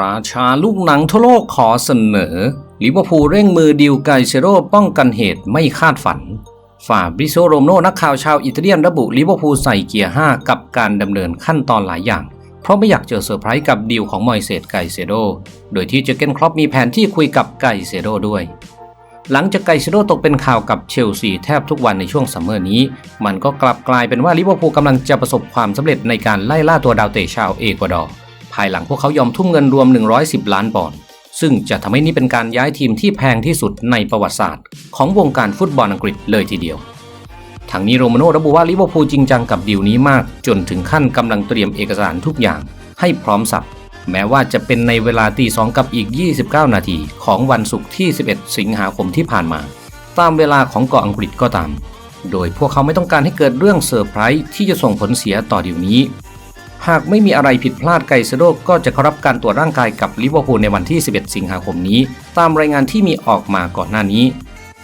ราชาลูกหนังทั่วโลกขอเสนอลิเวอร์พูลเร่งมือดิวไกเซโร่ป้องกันเหตุไม่คาดฝันฟาบริโซโรมโนนักข่าวชาวอิตาเลียนระบุลิเวอร์พูลใส่เกียร์ 5 กับการดำเนินขั้นตอนหลายอย่าง เพราะไม่อยากเจอเซอร์ไพรส์กับดีลของมอยเซตไกเซโดโดยที่เจเกนครอปมีแผนที่คุยกับไกเซโดด้วยหลังจากไกเซโดตกเป็นข่าวกับเชลซีแทบทุกวันในช่วงซัมเมอร์นี้ มันก็กลับกลายเป็นว่าลิเวอร์พูลกำลังจะประสบความสำเร็จในการไล่ล่าตัวดาวเตะชาวเอกวาดอร์ ภายหลังพวกเขายอมทุ่มเงินรวม 110 ล้านปอนด์ซึ่งจะทำให้นี่เป็นการย้ายทีมที่แพงที่สุดในประวัติศาสตร์ ของวงการฟุตบอลอังกฤษเลยทีเดียวทางนี้โรมาโน่ระบุว่าลิเวอร์พูลจริงจังกับดีลนี้มาก จนถึงขั้นกำลังเตรียมเอกสารทุกอย่าง ให้พร้อมสับแม้ว่าจะเป็นในเวลาตีสองกับอีก 29 นาที ของวันศุกร์ที่ 11 สิงหาคมที่ผ่านมา ตามเวลาของเกาะอังกฤษก็ตาม โดยพวกเขาไม่ต้องการให้เกิดเรื่องเซอร์ไพรส์ที่จะส่งผลเสียต่อดีลนี้ หากไม่มีอะไรผิดพลาดไกเซโดก็จะเข้ารับการตรวจร่างกายกับลิเวอร์พูลในวันที่ 11 สิงหาคมนี้ ตามรายงานที่มีออกมาก่อนหน้านี้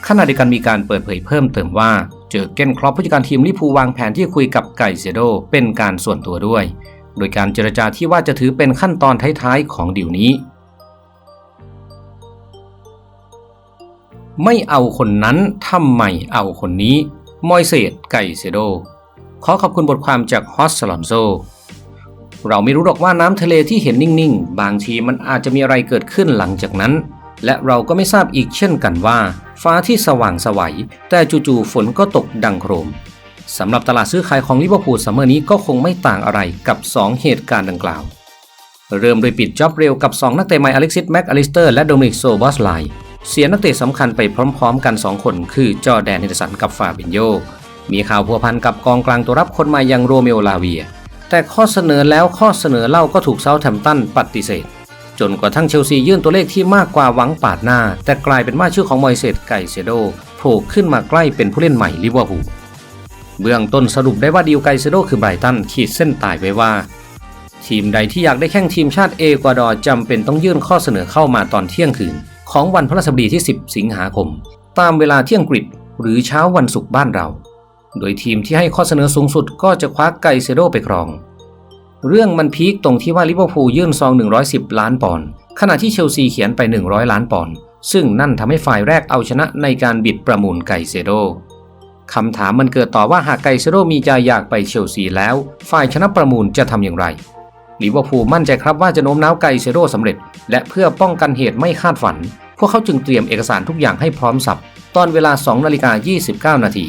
ขณะเดียวกันมีการเปิดเผยเพิ่มเติมว่า เจอเกนครอปผู้จัดการทีมลิเวอร์พูลวางแผนที่คุยกับไกเซโดเป็นการส่วนตัวด้วย โดยการเจรจาที่ว่าจะถือเป็นขั้นตอนท้ายๆของดีลนี้ ไม่เอาคนนั้นทำไมเอาคนนี้ มอยเซตไกเซโดขอขอบคุณบทความจากฮอสลอนโซ เราไม่รู้หรอกว่าน้ำทะเลที่เห็นนิ่งๆ บางทีมันอาจจะมีอะไรเกิดขึ้นหลังจากนั้น และเราก็ไม่ทราบอีกเช่นกันว่า ฟ้าที่สว่างสวัยแต่จู่ๆฝนก็ตกดังโครมสำหรับตลาดซื้อขายของลิเวอร์พูลซัมเมอร์นี้ก็คงไม่ต่างอะไรกับ 2 เหตุการณ์ดังกล่าว เริ่มโดยปิดจ็อบเร็วกับ 2 นักเตะใหม่อเล็กซิสแม็กอลิสเตอร์และโดมินิกโซบอสไลเสียนักเตะสำคัญไปพร้อมๆ กัน 2 คนคือจอแดนเฮนเดอร์สันกับฟาบินโยมีข่าวพัวพันกับกองกลางตัวรับคนใหม่อย่างโรเมโอลาเวีย แต่ข้อเสนอแล้วข้อเสนอเล่าก็ถูกเซาท์แฮมตันปฏิเสธ จนกระทั่งเชลซียื่นตัวเลขที่มากกว่าหวังปาดหน้า แต่กลายเป็นว่าชื่อของมอยเซตไกเซโดโผล่ขึ้นมาใกล้เป็นผู้เล่นใหม่ลิเวอร์พูลเบื้องต้นสรุปได้ว่าดีลไกเซโดคือไบรตันขีดเส้นตายไว้ว่า ทีมใดที่อยากได้แข่งทีมชาติเอกวาดอร์จำเป็นต้องยื่นข้อเสนอเข้ามาตอนเที่ยงคืน ของวันพฤหัสบดีที่ 10 สิงหาคม ตามเวลาเที่ยงกฤษหรือเช้าวันศุกร์บ้านเรา โดยทีมที่ให้ข้อเสนอสูงสุดก็จะคว้าไกเซโดไปครอง เรื่องมันพีคตรงที่ว่าลิเวอร์พูลยื่นซอง 110 ล้านปอนด์ขณะที่เชลซีเขียนไป 100 ล้านปอนด์ซึ่งนั่นทำให้ฝ่ายแรกเอาชนะในการบิดประมูลไกเซโดคำถามมันเกิดต่อว่าหากไกเซโดมีใจอยากไปเชลซีแล้ว ฝ่ายชนะประมูลจะทำอย่างไรลิเวอร์พูลมั่นใจครับว่าจะโน้มน้าวไกเซโดสำเร็จ และเพื่อป้องกันเหตุไม่คาดฝัน พวกเขาจึงเตรียมเอกสารทุกอย่างให้พร้อมสับตอนเวลา 2 นาฬิกา 29 นาที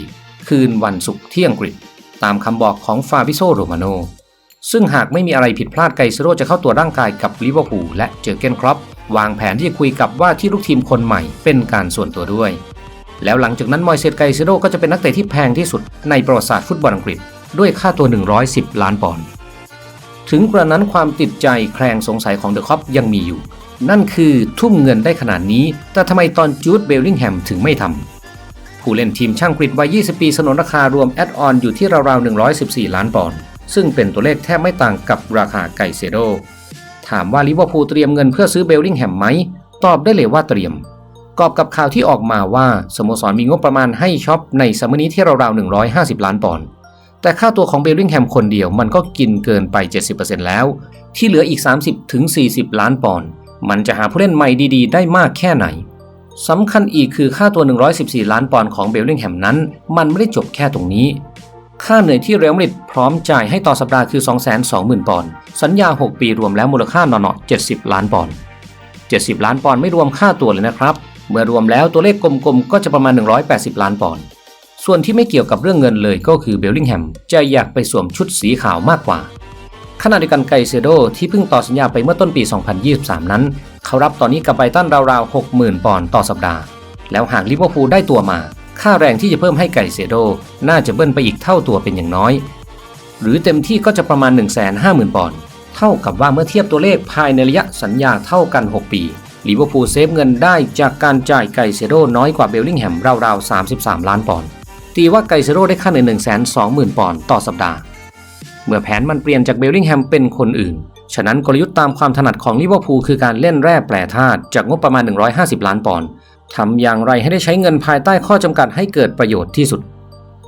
คืนวันศุกร์ที่ยงกฤษ ตามคำบอกของฟาบิโซโรมาโน ซึ่งหากไม่มีอะไรผิดพลาดไกเซโรจะเข้าตัวร่างกายกับลิเวอร์พูลและเจอเกนครอปวางแผนที่จะคุยกับว่าที่ลูกทีมคนใหม่เป็นการส่วนตัวด้วย แล้วหลังจากนั้นมอยเซตไกเซโรก็จะเป็นนักเตะที่แพงที่สุดในประวัติศาสตร์ฟุตบอลอังกฤษ ด้วยค่าตัว 110 ล้านปอนด์ถึงกระนั้นความติดใจแคลงสงสัยของเดอะคอปยังมีอยู่ นั่นคือทุ่มเงินได้ขนาดนี้ แต่ทำไมตอนจูดเบลลิงแฮมถึงไม่ทำ ผู้เล่นทีมช่างกรีดวัย 20 ปีสนนราคารวมแอดออนอยู่ที่ราวๆ 114 ล้านปอนด์ ซึ่งเป็นตัวเลขแทบไม่ต่างกับราคาไก่เซโด ถามว่าลิเวอร์พูลเตรียมเงินเพื่อซื้อเบลลิงแฮมไหม ตอบได้เลยว่าเตรียม กอบกับข่าวที่ออกมาว่าสโมสรมีงบประมาณให้ช็อปในซัมเมอร์นี้ที่ราวๆ 150 ล้านปอนด์ แต่ค่าตัวของเบลลิงแฮมคนเดียวมันก็กินเกินไป 70%แล้ว ที่เหลืออีก 30-40 ล้านปอนด์ มันจะหาผู้เล่นใหม่ดีๆ ได้มากแค่ไหน สำคัญอีกคือค่าตัว 114 ล้านปอนด์ของเบลลิงแฮมนั้น มันไม่ได้จบแค่ตรงนี้ ค่าเหนื่อยที่เรอัลมาดริดพร้อมจ่ายให้ต่อสัปดาห์คือ 220,000 ปอนด์ สัญญา 6 ปีรวมแล้วมูลค่าหนอๆ70 ล้านปอนด์ 70 ล้านปอนด์ไม่รวมค่าตัวเลยนะครับ เมื่อรวมแล้วตัวเลขกลมๆ ก็จะประมาณ 180 ล้านปอนด์ ส่วนที่ไม่เกี่ยวกับเรื่องเงินเลยก็คือเบลลิงแฮมจะอยากไปสวมชุดสีขาวมากกว่าขณะเดียวกันไกเซโดที่เพิ่งต่อสัญญาไปเมื่อต้นปี 2023 นั้น เขารับตอนนี้กับไบตันราวๆ 60,000 ปอนด์ต่อสัปดาห์ แล้วหากลิเวอร์พูลได้ตัวมา ค่าแรงที่จะเพิ่มให้ไก่เซโด น่าจะเบิ้ลไปอีกเท่าตัวเป็นอย่างน้อย หรือเต็มที่ก็จะประมาณ 150,000 ปอนด์เท่ากับว่าเมื่อเทียบตัวเลขภายในระยะสัญญาเท่ากัน 6 ปีลิเวอร์พูลเซฟเงินได้จากการจ่ายไก่เซโดน้อยกว่าเบลลิงแฮมราวๆ 33 ล้านปอนด์ตีว่าไก่เซโดได้ค่าเหนื่อย120,000 ปอนด์ต่อสัปดาห์ เมื่อแผนมันเปลี่ยนจากเบลลิงแฮมเป็นคนอื่น ฉะนั้นกลยุทธ์ตามความถนัดของลิเวอร์พูลคือการเล่นแร่แปรธาตุจากงบประมาณ 150 ล้านปอนด์ทำอย่างไรให้ได้ใช้เงินภายใต้ข้อจำกัดให้เกิดประโยชน์ที่สุด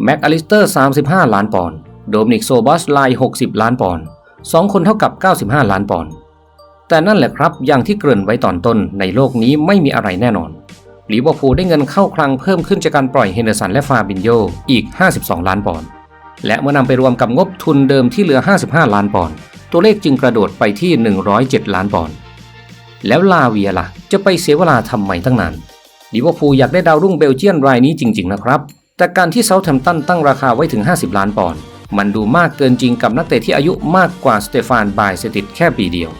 แม็กอลิสเตอร์ 35 ล้านปอนด์โดมินิกโซบอสไล60 ล้านปอนด์2คนเท่ากับ 95 ล้านปอนด์แต่นั่นแหละครับอย่างที่เกริ่นไว้ตอนต้นในโลกนี้ไม่มีอะไรแน่นอนลิเวอร์พูลได้เงินเข้าคลังเพิ่มขึ้นจากการปล่อยเฮนเดอร์สันและฟาบินโยอีก 52 ล้านปอนด์และเมื่อนำไปรวมกับงบทุนเดิมที่เหลือ 55 ล้านปอนด์ ตัวเลขจึงกระโดดไปที่ 107 ล้านปอนด์แล้วลาเวียล่ะ จะไปเสียเวลาทำไมตั้งนานลิเวอร์พูลอยากได้ดาวรุ่งเบลเจียนรายนี้จริง ๆ นะครับ แต่การที่เซาท์แฮมป์ตันตั้งราคาไว้ถึง 50 ล้านปอนด์มันดูมากเกินจริงกับนักเตะที่อายุมากกว่าสเตฟานบายเซติดแค่ปีเดียว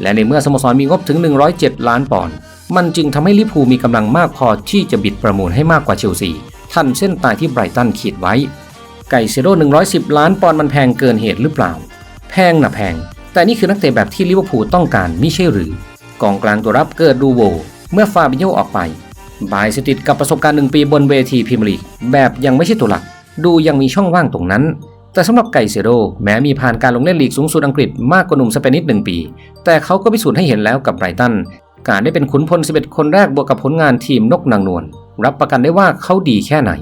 และในเมื่อสโมสรมีงบถึง 107 ล้านปอนด์มันจึงทำให้ลิเวอร์พูลมีกำลังมากพอที่จะบิดประมูลให้มากกว่าเชลซีทันเส้นตายที่ไบรตันขีดไว้ ไก่เซโร่110 ล้านปอนด์มันแพงเกินเหตุหรือเปล่า แพงนะแพง แต่นี่คือนักเตะแบบที่ลิเวอร์พูลต้องการมิใช่หรือ กองกลางตัวรับเกิดดูโว เมื่อฟาบิโยออกไปบายสติดกับประสบการณ์หนึ่งปีบนเวทีพรีเมียร์ลีกแบบยังไม่ใช่ตัวหลัก ดูยังมีช่องว่างตรงนั้น แต่สำหรับไก่เซโรแม้มีผ่านการลงเล่นลีกสูงสุดอังกฤษมากกว่าหนุ่มสเปนิสหนึ่งปี แต่เขาก็พิสูจน์ให้เห็นแล้วกับไบรตันการได้เป็นขุนพล 11 คนแรกบวกกับผลงานทีมนกนางนวลรับประกันได้ว่าเขาดีแค่ไหน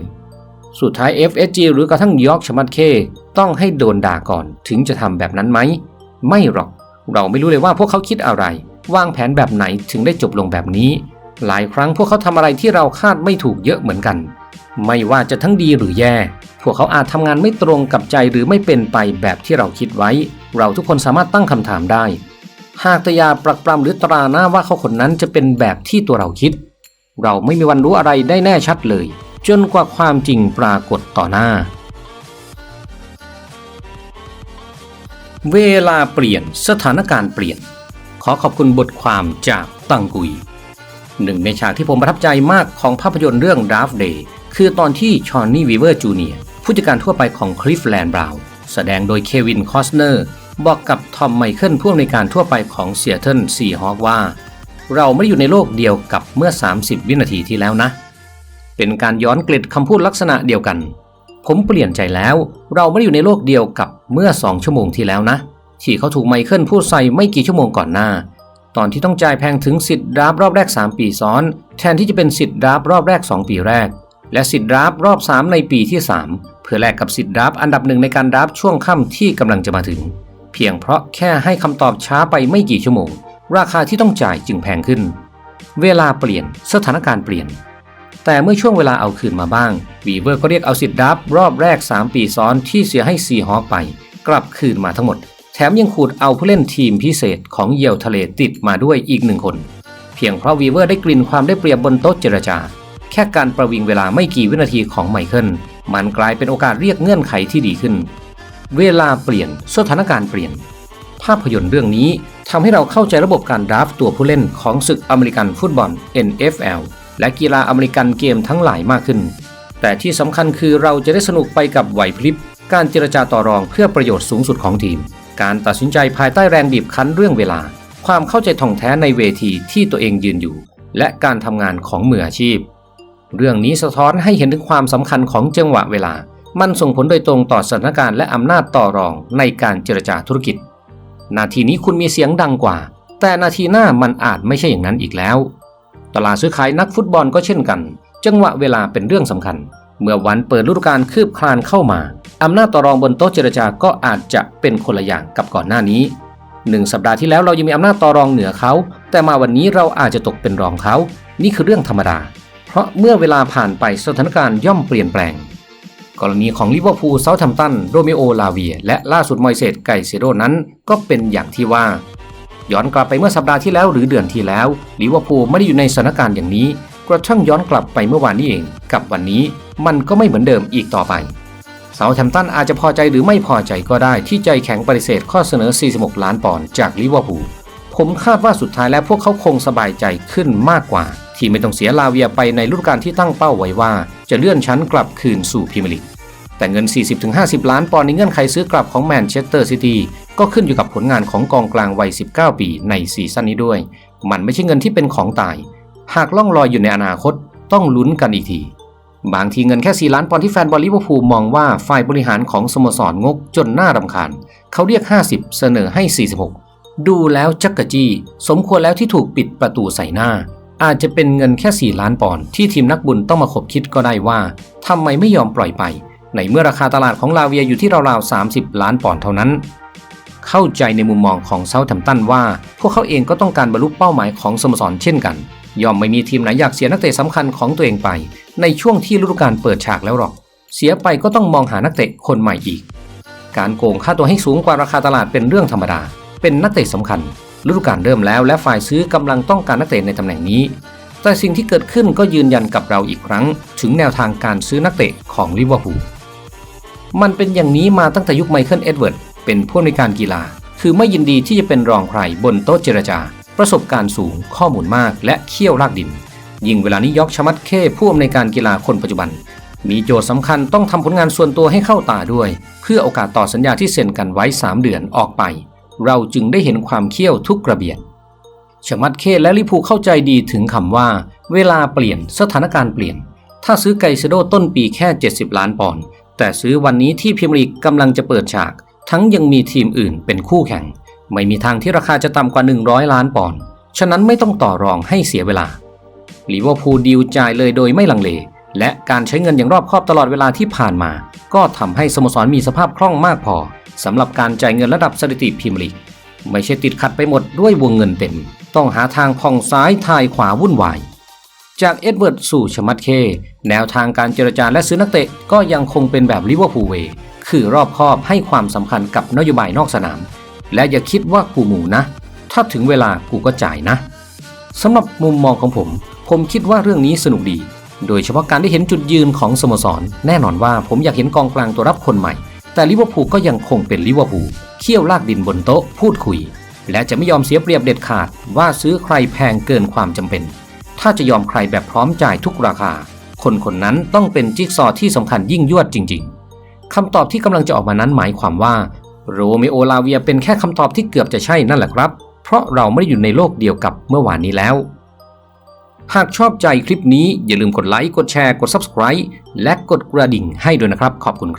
สุดท้าย FSG หรือกระทั่งยอร์กชมัดเค ต้องให้โดนด่าก่อนถึงจะทำแบบนั้นไหม ไม่หรอก เราไม่รู้เลยว่าพวกเขาคิดอะไร วางแผนแบบไหนถึงได้จบลงแบบนี้ หลายครั้งพวกเขาทำอะไรที่เราคาดไม่ถูกเยอะเหมือนกัน ไม่ว่าจะทั้งดีหรือแย่ พวกเขาอาจทำงานไม่ตรงกับใจหรือไม่เป็นไปแบบที่เราคิดไว้ เราทุกคนสามารถตั้งคำถามได้ หากตยาปรักปรำหรือตราหน้าว่าเขาคนนั้นจะเป็นแบบที่ตัวเราคิด เราไม่มีวันรู้อะไรได้แน่ชัดเลย จนกว่าความจริงปรากฏต่อหน้า เวลาเปลี่ยนสถานการณ์เปลี่ยน ขอขอบคุณบทความจากตังกุย หนึ่งในฉากที่ผมประทับใจมากของภาพยนตร์เรื่อง Draft Day คือตอนที่ชอนนี่วีเวอร์จูเนียร์ผู้จัดการทั่วไปของคลิฟแลนด์บราวน์แสดงโดยเควินคอสเนอร์ บอกกับทอมไมเคิลผู้อำนวยการทั่วไปของเซียเทิลซีฮอคว่า เราไม่ได้อยู่ในโลกเดียวกับเมื่อ 30 วินาทีที่แล้วนะ เป็นการย้อนกล็ดคำพูดลักษณะเดียวกัน ผมเปลี่ยนใจแล้ว เราไม่ได้อยู่ในโลกเดียวกับเมื่อ2ชั่วโมงที่แล้วนะ ที่เขาถูกไมเคิลพูดใส่ไม่กี่ชั่วโมงก่อนหน้า ตอนที่ต้องจ่ายแพงถึงสิทธิ์ดราฟรอบแรก 3 ปีซ้อน แทนที่จะเป็นสิทธิ์ดราฟรอบแรก 2 ปีแรก และสิทธิ์ดราฟรอบ 3 ในปีที่ 3 เพื่อแลกกับสิทธิ์ดราฟอันดับหนึ่งในการดราฟช่วงค่ำที่กำลังจะมาถึง เพียงเพราะแค่ให้คำตอบช้าไปไม่กี่ชั่วโมง ราคาที่ต้องจ่ายจึงแพงขึ้น เวลาเปลี่ยนสถานการณ์เปลี่ยน แต่เมื่อช่วงเวลาเอาคืนมาบ้างวีเวอร์ก็เรียกเอาสิทธิ์ดราฟรอบแรก 3 ปีซ้อนที่เสียให้ซีฮอคไป กลับคืนมาทั้งหมด แถมยังขูดเอาผู้เล่นทีมพิเศษของเยลทะเลติดมาด้วยอีกหนึ่งคน เพียงเพราะวีเวอร์ได้กลิ่นความได้เปรียบบนโต๊ะเจรจา แค่การประวิงเวลาไม่กี่วินาทีของไมเคิลมันกลายเป็นโอกาสเรียกเงื่อนไขที่ดีขึ้น เวลาเปลี่ยนสถานการณ์เปลี่ยน ภาพยนตร์เรื่องนี้ทำให้เราเข้าใจระบบการดราฟตัวผู้เล่นของศึกอเมริกันฟุตบอล NFL และกีฬาอเมริกันเกมทั้งหลายมากขึ้น แต่ที่สำคัญคือเราจะได้สนุกไปกับไหวพริบ การเจรจาต่อรองเพื่อประโยชน์สูงสุดของทีม การตัดสินใจภายใต้แรงบีบคั้นเรื่องเวลา ความเข้าใจท่องแท้ในเวทีที่ตัวเองยืนอยู่ และการทำงานของมืออาชีพ เรื่องนี้สะท้อนให้เห็นถึงความสำคัญของจังหวะเวลา มันส่งผลโดยตรงต่อสถานการณ์และอำนาจต่อรองในการเจรจาธุรกิจ นาทีนี้คุณมีเสียงดังกว่า แต่นาทีหน้ามันอาจไม่ใช่อย่างนั้นอีกแล้ว ตลาดซื้อขายนักฟุตบอลก็เช่นกัน จังหวะเวลาเป็นเรื่องสำคัญ เมื่อวันเปิดฤดูกาลคืบคลานเข้ามาอำนาจต่อรองบนโต๊ะเจรจาก็อาจจะเป็นคนละอย่างกับก่อนหน้านี้หนึ่งสัปดาห์ที่แล้วเรายังมีอำนาจต่อรองเหนือเขา แต่มาวันนี้เราอาจจะตกเป็นรองเขา นี่คือเรื่องธรรมดา เพราะเมื่อเวลาผ่านไปสถานการณ์ย่อมเปลี่ยนแปลง กรณีของลิเวอร์พูลเซาท์แฮมป์ตัน โรเมโอ ลาเวีย และล่าสุดมอยเซสไกเซโดนั้น ก็เป็นอย่างที่ว่า ย้อนกลับไปเมื่อสัปดาห์ที่แล้วหรือเดือนที่แล้วลิเวอร์พูลไม่ได้อยู่ในสถานการณ์อย่างนี้ กระทั่งย้อนกลับไปเมื่อวานนี้เอง กับวันนี้มันก็ไม่เหมือนเดิมอีกต่อไปเซาแฮมตันอาจจะพอใจหรือไม่พอใจก็ได้ที่ใจแข็งปฏิเสธข้อเสนอ 46 ล้านปอนด์จากลิเวอร์พูลผมคาดว่าสุดท้ายแล้วพวกเขาคงสบายใจขึ้นมากกว่า ที่ไม่ต้องเสียลาเวียไปในฤดูกาลที่ตั้งเป้าไว้ว่า จะเลื่อนชั้นกลับคืนสู่พรีเมียร์ลีกแต่เงิน 40-50 ล้านปอนด์ในเงื่อนไขซื้อกลับของแมนเชสเตอร์ซิตี้ ก็ขึ้นอยู่กับผลงานของกองกลางวัย 19 ปีในซีซั่นนี้ด้วย มันไม่ใช่เงินที่เป็นของตาย หากล่องลอยอยู่ในอนาคตต้องลุ้นกันอีกที บางทีเงินแค่ 4 ล้านปอนด์ที่แฟนบอลลิเวอร์พูลมองว่าฝ่ายบริหารของสโมสรงกจนน่ารำคาญ เขาเรียก 50 เสนอให้ 46 ดูแล้วจักกะจี้ สมควรแล้วที่ถูกปิดประตูใส่หน้า อาจจะเป็นเงินแค่ 4 ล้านปอนด์ที่ทีมนักบุญต้องมาขบคิดก็ได้ว่าทำไมไม่ยอมปล่อยไป ในเมื่อราคาตลาดของลาเวียอยู่ที่ราวๆ30 ล้านปอนด์เท่านั้น เข้าใจในมุมมองของเซาท์แฮมป์ตันว่า พวกเขาเองก็ต้องการบรรลุเป้าหมายของสโมสรเช่นกัน ย่อมไม่มีทีมไหนอยากเสียนักเตะสำคัญของตัวเองไป ในช่วงที่ฤดูกาลเปิดฉากแล้วหรอก เสียไปก็ต้องมองหานักเตะคนใหม่อีก การโกงค่าตัวให้สูงกว่าราคาตลาดเป็นเรื่องธรรมดา เป็นนักเตะสำคัญฤดูกาลเริ่มแล้วและฝ่ายซื้อกำลังต้องการนักเตะในตำแหน่งนี้ แต่สิ่งที่เกิดขึ้นก็ยืนยันกับเราอีกครั้ง ถึงแนวทางการซื้อนักเตะของลิเวอร์พูลมันเป็นอย่างนี้มาตั้งแต่ยุคไมเคิลเอ็ดเวิร์ด เป็นผู้อำนวยการกีฬา คือไม่ยินดีที่จะเป็นรองใครบนโต๊ะเจรจา ประสบการณ์สูงข้อมูลมากและเขี้ยวลากดิน ยิ่งเวลานี้ยอกชมัดเข้ผู้อำนวยการกีฬาคนปัจจุบัน มีโจทย์สำคัญต้องทำผลงานส่วนตัวให้เข้าตาด้วย เพื่อโอกาสต่อสัญญาที่เซ็นกันไว้ 3 เดือนออกไป เราจึงได้เห็นความเขี้ยวทุกกระเบียดชมัดเคและลิพูเข้าใจดีถึงคำว่า เวลาเปลี่ยนสถานการณ์เปลี่ยน ถ้าซื้อไกเซโดต้นปีแค่ 70 ล้านปอนด์แต่ซื้อวันนี้ที่พรีเมียร์ลีกกำลังจะเปิดฉาก ทั้งยังมีทีมอื่นเป็นคู่แข่ง ไม่มีทางที่ราคาจะต่ำกว่า 100 ล้านปอนด์ ฉะนั้นไม่ต้องต่อรองให้เสียเวลาลิเวอร์พูลดีลจ่ายเลยโดยไม่ลังเล และการใช้เงินอย่างรอบคอบตลอดเวลาที่ผ่านมา ก็ทำให้สโมสรมีสภาพคล่องมากพอสำหรับการจ่ายเงินระดับสถิติพรีเมียร์ลีกไม่ใช่ติดขัดไปหมดด้วยวงเงินเต็ม ต้องหาทางผ่องซ้ายทายขวาวุ่นวาย จากเอ็ดเวิร์ดสู่ชมัดเค แนวทางการเจรจาและซื้อนักเตะก็ยังคงเป็นแบบลิเวอร์พูลเวย์ คือรอบคอบให้ความสำคัญกับนโยบายนอกสนาม และอย่าคิดว่ากูหมูนะ ถ้าถึงเวลากูก็จ่ายนะสำหรับมุมมองของผม ผมคิดว่าเรื่องนี้สนุกดี โดยเฉพาะการได้เห็นจุดยืนของสโมสร แน่นอนว่าผมอยากเห็นกองกลางตัวรับคนใหม่ แต่ลิเวอร์พูลก็ยังคงเป็นลิเวอร์พูลเคี่ยวลากดินบนโต๊ะพูดคุย และจะไม่ยอมเสียเปรียบเด็ดขาดว่าซื้อใครแพงเกินความจำเป็น ถ้าจะยอมใครแบบพร้อมจ่ายทุกราคา คนคนนั้นต้องเป็นจิ๊กซอว์ที่สำคัญยิ่งยวดจริง ๆ คำตอบที่กำลังจะออกมานั้นหมายความว่าโรเมโอลาเวียเป็นแค่คำตอบที่เกือบจะใช่นั่นแหละครับ เพราะเราไม่ได้อยู่ในโลกเดียวกับเมื่อวานนี้แล้ว หากชอบใจคลิปนี้อย่าลืมกดไลค์ กดแชร์ กด Subscribe และกดกระดิ่งให้ด้วยนะครับ ขอบคุณครับ